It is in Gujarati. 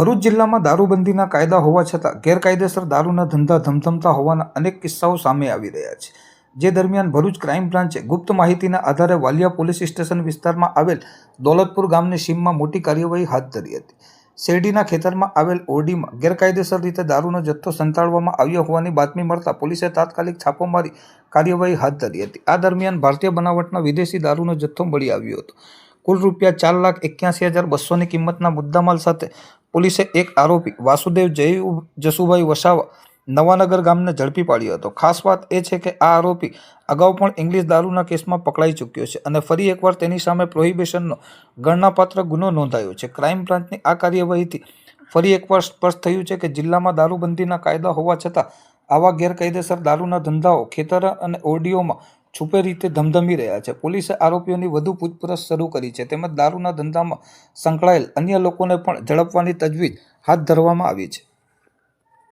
ભરૂચ જિલ્લામાં દારૂબંધીના કાયદા હોવા છતાં ગેરકાયદેસર દારૂના ધંધા ધમધમતા હોવાના અનેક કિસ્સાઓ સામે આવી રહ્યા છે. જે દરમિયાન ભરૂચ ક્રાઇમ બ્રાન્ચે ગુપ્ત માહિતીના આધારે વાલિયા પોલીસ સ્ટેશન વિસ્તારમાં આવેલ દોલતપુર ગામની સીમમાં મોટી કાર્યવાહી હાથ ધરી હતી. શેરડીના ખેતરમાં આવેલ ઓરડીમાં ગેરકાયદેસર રીતે દારૂનો જથ્થો સંતાડવામાં આવ્યો હોવાની બાતમી મળતા પોલીસે તાત્કાલિક છાપો મારી કાર્યવાહી હાથ ધરી હતી. આ દરમિયાન ભારતીય બનાવટના વિદેશી દારૂનો જથ્થો મળી આવ્યો હતો. કુલ રૂપિયા ચાર લાખ એક્યાસી હજાર બસોની કિંમતના મુદ્દામાલ સાથે પોલીસે એક આરોપી વાસુદેવ જય જસુભાઈ વસાવા નવાનગર ગામને ઝડપી પાડ્યો હતો. ખાસ વાત એ છે કે આ આરોપી અગાઉ પણ ઇંગ્લિશ દારૂના કેસમાં પકડાઈ ચૂક્યો છે અને ફરી એકવાર તેની સામે પ્રોહિબિશનનો ગણનાપાત્ર ગુનો નોંધાયો છે. ક્રાઇમ બ્રાન્ચની આ કાર્યવાહીથી ફરી એકવાર સ્પષ્ટ થયું છે કે જિલ્લામાં દારૂબંધીના કાયદા હોવા છતાં આવા ગેરકાયદેસર દારૂના ધંધાઓ ખેતર અને ઓરડીઓમાં છુપે રીતે ધમધમી રહ્યા છે. પોલીસે આરોપીઓની વધુ પૂછપરછ શરૂ કરી છે. તેમજ દારૂના ધંધામાં સંકળાયેલ અન્ય લોકોને પણ ઝડપવાની તજવીજ હાથ ધરવામાં આવી છે.